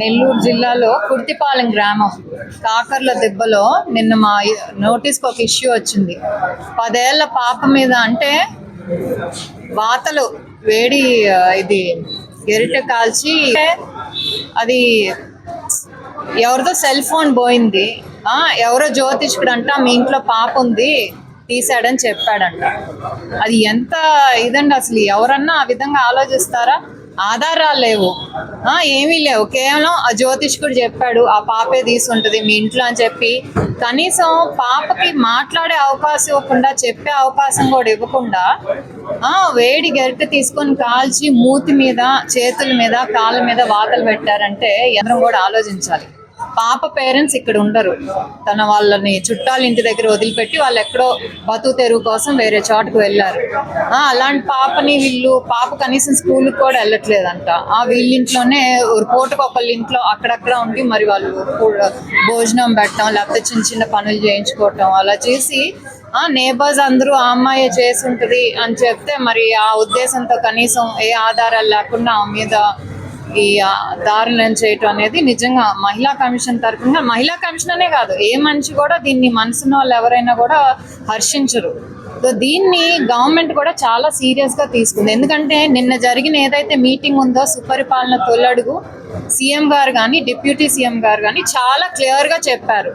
నెల్లూరు జిల్లాలో కుర్తిపాలెం గ్రామం కాకర్ల దెబ్బలో నిన్న మా నోటీస్కి ఒక ఇష్యూ వచ్చింది. పదేళ్ళ పాప మీద అంటే వాతలు వేడి ఇది గెరిట కాల్చి అది ఎవరిదో సెల్ ఫోన్ పోయింది. ఎవరో జ్యోతిష్కుడు అంట మీ ఇంట్లో పాప ఉంది తీసాడని చెప్పాడంట. అది ఎంత ఇదండి అసలు? ఎవరన్నా ఆ విధంగా ఆలోచిస్తారా? ఆధారాలు లేవు. ఏమీ లేవు. కేవలం ఆ జ్యోతిష్కుడు చెప్పాడు ఆ పాపే తీసుకుంటుంది మీ ఇంట్లో అని చెప్పి. కనీసం పాపకి మాట్లాడే అవకాశం ఇవ్వకుండా చెప్పే అవకాశం కూడా ఇవ్వకుండా ఆ వేడి గరిటె తీసుకొని కాల్చి మూతి మీద చేతుల మీద కాళ్ళ మీద వాతలు పెట్టారంటే అందరం కూడా ఆలోచించాలి. పాప పేరెంట్స్ ఇక్కడ ఉండరు. తన వాళ్ళని చుట్టాలు ఇంటి దగ్గర వదిలిపెట్టి వాళ్ళు ఎక్కడో బతుకు తెరువు కోసం వేరే చోటుకు వెళ్ళారు. అలాంటి పాపని వీళ్ళు పాప కనీసం స్కూల్కి కూడా వెళ్ళట్లేదంట. ఆ వీళ్ళింట్లోనే ఒక పూటకు ఒకళ్ళ ఇంట్లో అక్కడక్కడ ఉండి మరి వాళ్ళు భోజనం పెట్టడం లేకపోతే చిన్న చిన్న పనులు చేయించుకోవటం అలా చేసి ఆ నేబర్స్ అందరూ ఆ అమ్మాయి చేసి ఉంటుంది అని చెప్తే మరి ఆ ఉద్దేశంతో కనీసం ఏ ఆధారాలు లేకుండా ఆ మీద ఈ దారుణం చేయటం అనేది నిజంగా మహిళా కమిషన్ తరఫున మహిళా కమిషన్ అనే కాదు ఏ మనిషి కూడా దీన్ని మనసున్న వాళ్ళు ఎవరైనా కూడా హర్షించరు. సో దీన్ని గవర్నమెంట్ కూడా చాలా సీరియస్గా తీసుకుంది. ఎందుకంటే నిన్న జరిగిన ఏదైతే మీటింగ్ ఉందో సుపరిపాలన తొలడుగు సీఎం గారు కానీ డిప్యూటీ సీఎం గారు కానీ చాలా క్లియర్గా చెప్పారు.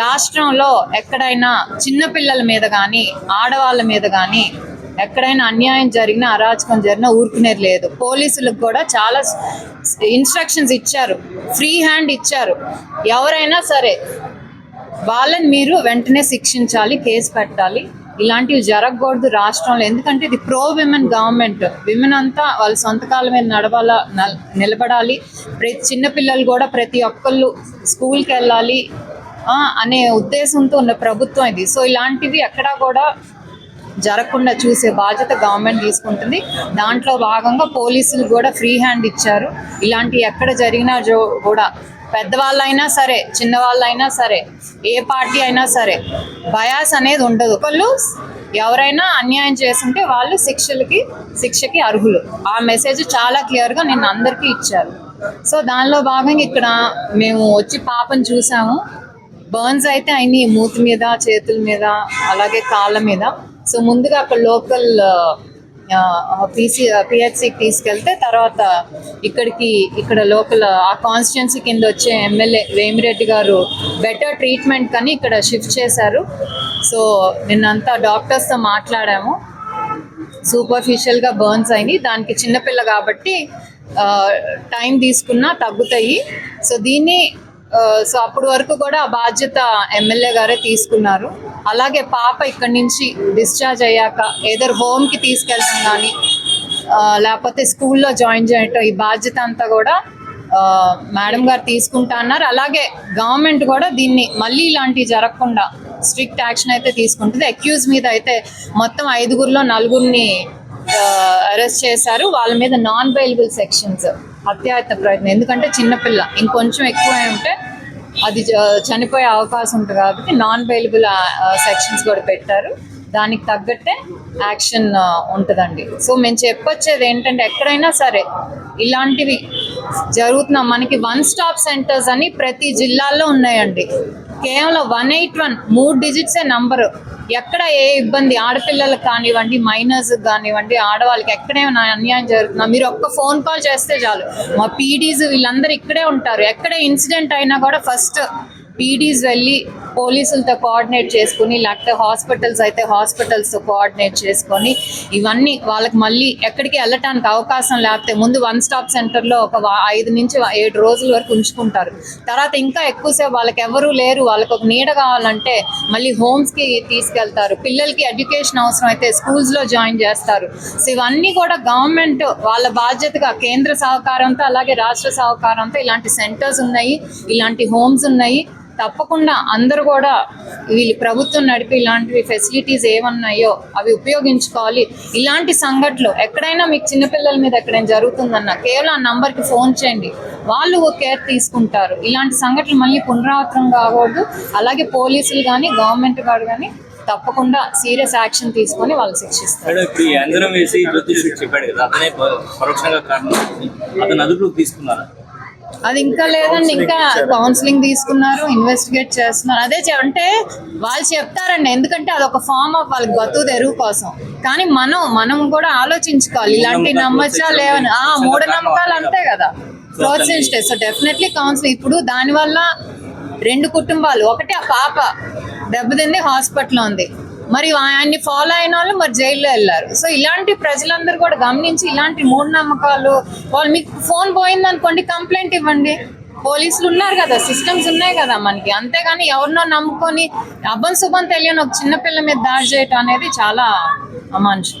రాష్ట్రంలో ఎక్కడైనా చిన్నపిల్లల మీద కానీ ఆడవాళ్ళ మీద కానీ ఎక్కడైనా అన్యాయం జరిగినా అరాచకం జరిగినా ఊరుకునేది లేదు. పోలీసులకు కూడా చాలా ఇన్స్ట్రక్షన్స్ ఇచ్చారు. ఫ్రీ హ్యాండ్ ఇచ్చారు. ఎవరైనా సరే వాళ్ళని మీరు వెంటనే శిక్షించాలి కేసు పెట్టాలి. ఇలాంటివి జరగకూడదు రాష్ట్రంలో. ఎందుకంటే ఇది ప్రో విమెన్ గవర్నమెంట్ విమెన్ అంతా వాళ్ళ సొంత కాలం మీద నడవాల నిలబడాలి. ప్రతి చిన్నపిల్లలు కూడా ప్రతి ఒక్కళ్ళు స్కూల్కి వెళ్ళాలి అనే ఉద్దేశంతో ఉన్న ప్రభుత్వం ఇది. సో ఇలాంటివి ఎక్కడా కూడా జరగకుండా చూసే బాధ్యత గవర్నమెంట్ తీసుకుంటుంది. దాంట్లో భాగంగా పోలీసులు కూడా ఫ్రీ హ్యాండ్ ఇచ్చారు. ఇలాంటి ఎక్కడ జరిగినా జో కూడా పెద్దవాళ్ళైనా సరే చిన్నవాళ్ళైనా సరే ఏ పార్టీ అయినా సరే బయాస్ అనేది ఉండదు. ఒకళ్ళు ఎవరైనా అన్యాయం చేస్తుంటే వాళ్ళు శిక్షలకి శిక్షకి అర్హులు. ఆ మెసేజ్ చాలా క్లియర్గా నేను అందరికీ ఇచ్చారు. సో దానిలో భాగంగా ఇక్కడ మేము వచ్చి పాపను చూసాము. బర్న్స్ అయితే అయినాయి మూతి మీద చేతుల మీద అలాగే కాళ్ళ మీద. సో ముందుగా అక్కడ లోకల్ పీసీ పిహెచ్సికి తీసుకెళ్తే తర్వాత ఇక్కడికి ఇక్కడ లోకల్ ఆ కాన్స్టిట్యున్సీ కింద వచ్చే ఎమ్మెల్యే వేమిరెడ్డి గారు బెటర్ ట్రీట్మెంట్ కానీ ఇక్కడ షిఫ్ట్ చేశారు. సో నిన్నంతా డాక్టర్స్తో మాట్లాడాము. సూపర్ఫిషియల్గా బర్న్స్ అయినాయి. దానికి చిన్నపిల్ల కాబట్టి టైం తీసుకున్నా తగ్గుతాయి. సో దీన్ని సో అప్పటి వరకు కూడా ఆ బాధ్యత ఎమ్మెల్యే గారే తీసుకున్నారు. అలాగే పాప ఇక్కడి నుంచి డిశ్చార్జ్ అయ్యాక ఏదర్ హోమ్కి తీసుకెళ్ళడం కానీ లేకపోతే స్కూల్లో జాయిన్ చేయటం ఈ బాధ్యత అంతా కూడా మేడం గారు తీసుకుంటా అన్నారు. అలాగే గవర్నమెంట్ కూడా దీన్ని మళ్ళీ ఇలాంటివి జరగకుండా స్ట్రిక్ట్ యాక్షన్ అయితే తీసుకుంటుంది. అక్యూజ్ మీద అయితే మొత్తం ఐదుగురిలో నలుగురిని అరెస్ట్ చేశారు. వాళ్ళ మీద నాన్ బెయిలబుల్ సెక్షన్స్ హత్యాయత్న ప్రయత్నం. ఎందుకంటే చిన్నపిల్ల ఇంకొంచెం ఎక్కువ ఉంటే అది చనిపోయే అవకాశం ఉంటుంది కాబట్టి నాన్ బెయిలబుల్ సెక్షన్స్ కూడా పెట్టారు. దానికి తగ్గట్టే యాక్షన్ ఉంటుందండి. సో మేము చెప్పొచ్చేది ఏంటంటే ఎక్కడైనా సరే ఇలాంటివి జరుగుతున్నాం మనకి వన్ స్టాప్ సెంటర్స్ అని ప్రతి జిల్లాల్లో ఉన్నాయండి. కేవలం వన్ ఎయిట్ వన్ మూడు డిజిట్సే నంబరు ఎక్కడ ఏ ఇబ్బంది? ఆడపిల్లలకు కానివ్వండి మైనర్స్ కానివ్వండి ఆడవాళ్ళకి ఎక్కడేమైనా అన్యాయం జరుగుతున్నా మీరు ఒక్క ఫోన్ కాల్ చేస్తే చాలు. మా పీడీస్ వీళ్ళందరూ ఇక్కడే ఉంటారు. ఎక్కడ ఇన్సిడెంట్ అయినా కూడా ఫస్ట్ పీడీస్ వెళ్ళి పోలీసులతో కోఆర్డినేట్ చేసుకుని లేకపోతే హాస్పిటల్స్ అయితే హాస్పిటల్స్తో కోఆర్డినేట్ చేసుకొని ఇవన్నీ వాళ్ళకి మళ్ళీ ఎక్కడికి వెళ్ళటానికి అవకాశం లేకపోతే ముందు వన్ స్టాప్ సెంటర్లో ఒక ఐదు నుంచి ఏడు రోజుల వరకు ఉంచుకుంటారు. తర్వాత ఇంకా ఎక్కువసేపు వాళ్ళకి ఎవరూ లేరు వాళ్ళకి ఒక నీడ కావాలంటే మళ్ళీ హోమ్స్కి తీసుకెళ్తారు. పిల్లలకి ఎడ్యుకేషన్ అవసరం అయితే స్కూల్స్లో జాయిన్ చేస్తారు. సో ఇవన్నీ కూడా గవర్నమెంట్ వాళ్ళ బాధ్యతగా కేంద్ర సహకారంతో అలాగే రాష్ట్ర సహకారంతో ఇలాంటి సెంటర్స్ ఉన్నాయి ఇలాంటి హోమ్స్ ఉన్నాయి. తప్పకుండా అందరూ కూడా వీళ్ళు ప్రభుత్వం నడిపి ఇలాంటివి ఫెసిలిటీస్ ఏమన్నాయో అవి ఉపయోగించుకోవాలి. ఇలాంటి సంఘటనలు ఎక్కడైనా మీకు చిన్నపిల్లల మీద ఎక్కడైనా జరుగుతుందన్న కేవలం ఆ నంబర్కి ఫోన్ చేయండి. వాళ్ళు కేర్ తీసుకుంటారు. ఇలాంటి సంఘటనలు మళ్ళీ పునరావృతం కాకూడదు. అలాగే పోలీసులు కానీ గవర్నమెంట్ గారు కానీ తప్పకుండా సీరియస్ యాక్షన్ తీసుకొని వాళ్ళు శిక్షిస్తారు. అందరం వేసి చెప్పాడు కదా అతనే పరోక్షంగా కారణం. అతను అదుపులోకి తీసుకున్నారా? అది ఇంకా లేదండి ఇంకా కౌన్సిలింగ్ తీసుకున్నారు ఇన్వెస్టిగేట్ చేస్తున్నారు. అదే అంటే వాళ్ళు చెప్తారండి ఎందుకంటే అదొక ఫార్మ్ ఆఫ్ వాళ్ళకి బతుకు తెరువు కోసం. కానీ మనం మనం కూడా ఆలోచించుకోవాలి. ఇలాంటి నమ్మచ్చా లేవని ఆ మూఢనమ్మకాలు అంతే కదా. ప్రోత్సహించే సో డెఫినెట్లీ కౌన్సిలింగ్ ఇప్పుడు దానివల్ల రెండు కుటుంబాలు ఒకటి ఆ పాప దెబ్బతింది హాస్పిటల్లో ఉంది. మరి ఆయన్ని ఫాలో అయిన వాళ్ళు మరి జైల్లో వెళ్ళారు. సో ఇలాంటి ప్రజలందరూ కూడా గమనించి ఇలాంటి మూఢనమ్మకాలు వాళ్ళు మీకు ఫోన్ పోయింది అనుకోండి కంప్లైంట్ ఇవ్వండి. పోలీసులు ఉన్నారు కదా సిస్టమ్స్ ఉన్నాయి కదా మనకి. అంతేగాని ఎవరినో నమ్ముకొని అబ్బం శుభం తెలియని ఒక చిన్నపిల్ల మీద దాడి చేయటం అనేది చాలా అమానుషం.